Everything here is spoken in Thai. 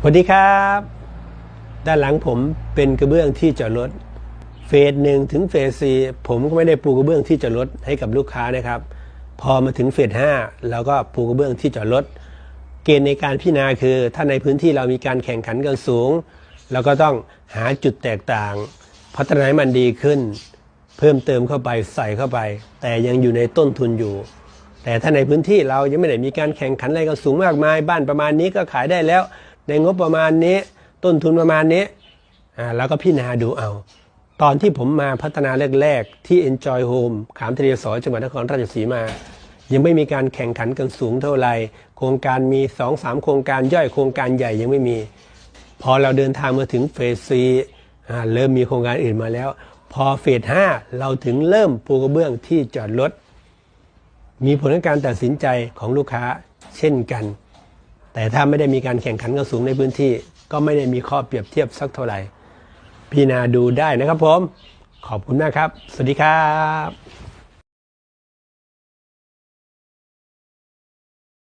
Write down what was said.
สวัสดีครับ ด้านหลังผมเป็นกระเบื้องที่จอดรถ เฟสหนึ่งถึงเฟสสี่ผมก็ไม่ได้ปูกระเบื้องที่จอดรถให้กับลูกค้านะครับ พอมาถึงเฟสห้าเราก็ปูกระเบื้องที่จอดรถ เกณฑ์ในการพิจารณาคือ ถ้าในพื้นที่เรามีการแข่งขันกันสูง เราก็ต้องหาจุดแตกต่าง พัฒนาให้มันดีขึ้น เพิ่มเติมเข้าไปใส่เข้าไป แต่ยังอยู่ในต้นทุนอยู่ แต่ถ้าในพื้นที่เรายังไม่ได้มีการแข่งขันอะไรกันสูงมากมาย บ้านประมาณนี้ก็ขายได้แล้ว ในงบประมาณนี้ ต้นทุนประมาณนี้อ่าแล้วก็พิจารณาดูเอา ตอนที่ผมมาพัฒนาแรกๆ ที่ Enjoy Home ขามทะเลสอจังหวัดนครราชสีมา ยังไม่มีการแข่งขันกันสูงเท่าไหร่โครงการมี2อสามโครงการย่อยโครงการใหญ่ยังไม่มี พอเราเดินทางมาถึงเฟสซีเริ่มมีโครงการอื่นมาแล้ว พอเฟสห้าเราถึงเริ่มปูกระเบื้องที่จอดรถมีผลในการตัดสินใจของลูกค้าเช่นกัน แต่ถ้าไม่ได้มีการแข่งขันกันสูงในพื้นที่ ก็ไม่ได้มีข้อเปรียบเทียบสักเท่าไหร่พี่นาดูได้นะครับผม ขอบคุณมากครับ สวัสดีครับ